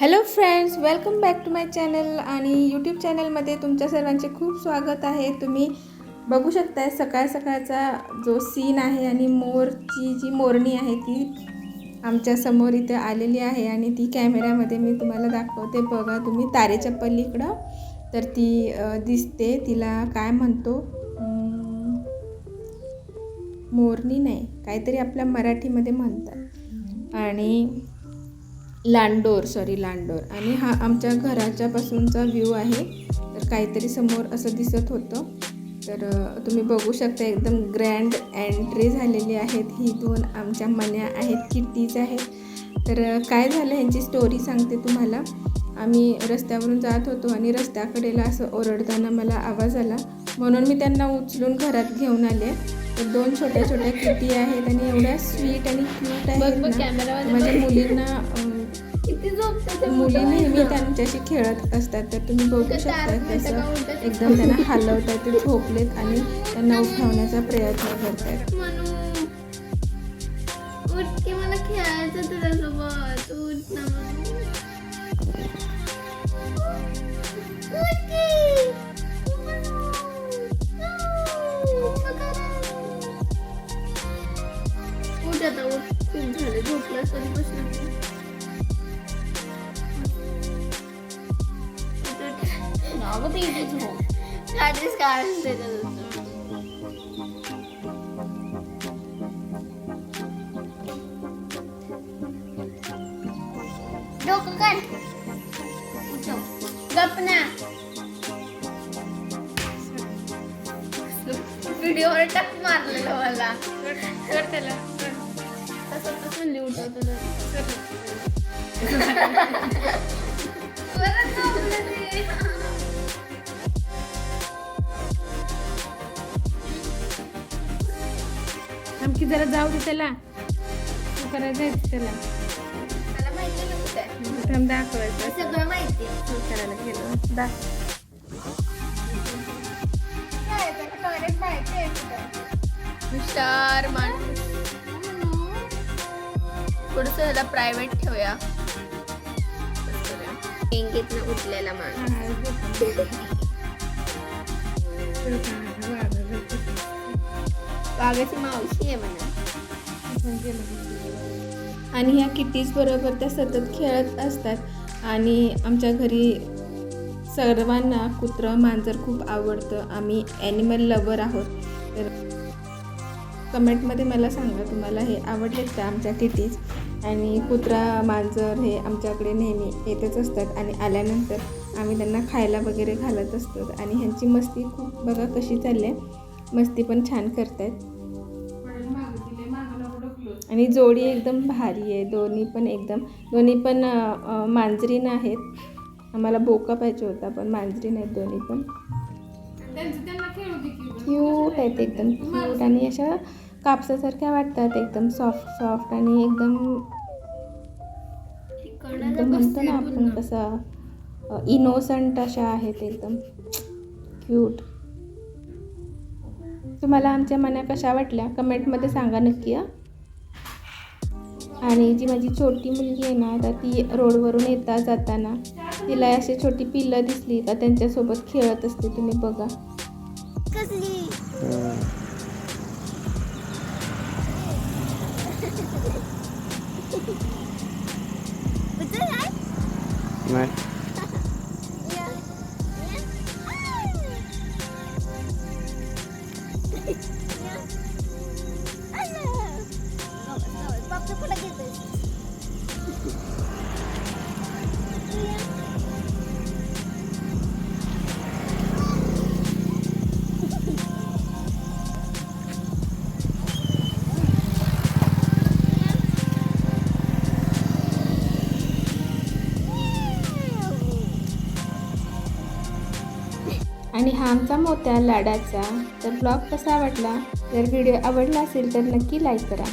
Hello friends welcome back to my channel आणि YouTube चॅनलमध्ये तुमच्या सर्वांचे खूप स्वागत आहे. तुम्ही बघू शकताय सकाळ सकाळचा जो सीन आहे आणि मोरची जी मोरणी आहे ती आमच्यासमोर इथे आलेली आहे आणि ती कॅमेऱ्यामध्ये मी तुम्हाला दाखवते. बघा तुम्ही तारेच्या पलीकडं. तर ती दिसते. तिला काय म्हणतो? मोरणी नाही. काहीतरी आपल्या मराठीमध्ये म्हणतात. आणि लांडोर सॉरी लांडोर. आणि हा आमच्या घराच्या पासूनचा व्ह्यू आहे. तर काहीतरी समोर असं दिसत होतं. तर तुम्ही बघू शकता एकदम ग्रँड एंट्री झालेली आहेत. ही दोन आमच्या मन्या आहेत किट्टीज आहेत. तर काय झालं ह्यांची स्टोरी सांगते तुम्हाला. आम्ही रस्त्यावरून जात होतो आणि रस्त्याकडेला असं ओरडताना मला आवाज आला. म्हणून मी त्यांना उचलून घरात घेऊन आले. तर दोन छोट्या छोट्या किटी आहेत आणि एवढ्या स्वीट आणि क्यूट आहेत माझ्या मुलींना मुली नेहमी त्यांच्याशी खेळत असतात तर तुम्ही बघू शकता कसं एकदम त्यांना हलवतात ते झोपलेत आणि त्यांना उठवण्याचा प्रयत्न करतात मला खेळायचं तुझ्यासोबत उठ ना म्हणू. उठ की. म्हणू. उठ आता उठ खूप झाले झोपला तरी बसला अगं ते इथे झोप काढलीस काय डोकं काढ उठव गप ना व्हिडिओवर टक मारलेलं मला कर त्याला तसं तसं लिहून परत आमची जरा जाऊ दे त्याला. तू करायचं आहे त्याला. माहिती नव्हतं दाखवायचं. सगळं माहिती तू करायला गेलो. दा. हुशार माणूस. थोडस ह्याला प्रायव्हेट ठेवूया. बँकेतनं उठलेला माणूस. वाघाची मावशी आहे म्हणा. आणि ह्या किटीज बरोबर त्या सतत खेळत असतात. आणि आमच्या घरी सर्वांना कुत्रं मांजर खूप आवडतं. आम्ही ॲनिमल लवर आहोत. तर कमेंटमध्ये मला सांगा तुम्हाला हे आवडलेत का आमच्या किटीज? आणि कुत्रा मांजर हे आमच्याकडे नेहमी येतच असतात. आणि आल्यानंतर आम्ही त्यांना खायला वगैरे घालत असतो. आणि ह्यांची मस्ती खूप बघा कशी चालली आहे. मस्ती पण छान करतायत. आणि जोडी एकदम भारी आहे. दोन्ही पण एकदम दोन्ही पण मांजरीन आहेत. आम्हाला बोका पाहिजे होता पण मांजरीन आहेत दोन्ही पण. क्यूट आहेत एकदम क्यूट आणि अशा कापसासारख्या वाटतात एकदम सॉफ्ट सॉफ्ट आणि एकदम एकदम म्हणतो ना आपण कसं इनोसंट अशा आहेत एकदम. क्यूट तुम्हाला आमच्या मना कशा वाटल्या कमेंटमध्ये सांगा नक्की हां. आणि जी माझी छोटी मुलगी आहे ना आता ती रोडवरून येता जाताना तिला अशी छोटी पिल्लं दिसली का त्यांच्यासोबत खेळत असते तुम्ही बघा. कसली? नाही. Hey. आणि हा आमचा मोत्या लाडाचा तर ब्लॉग कसा वाटला? जर व्हिडिओ आवडला असेल तर नक्की लाईक करा.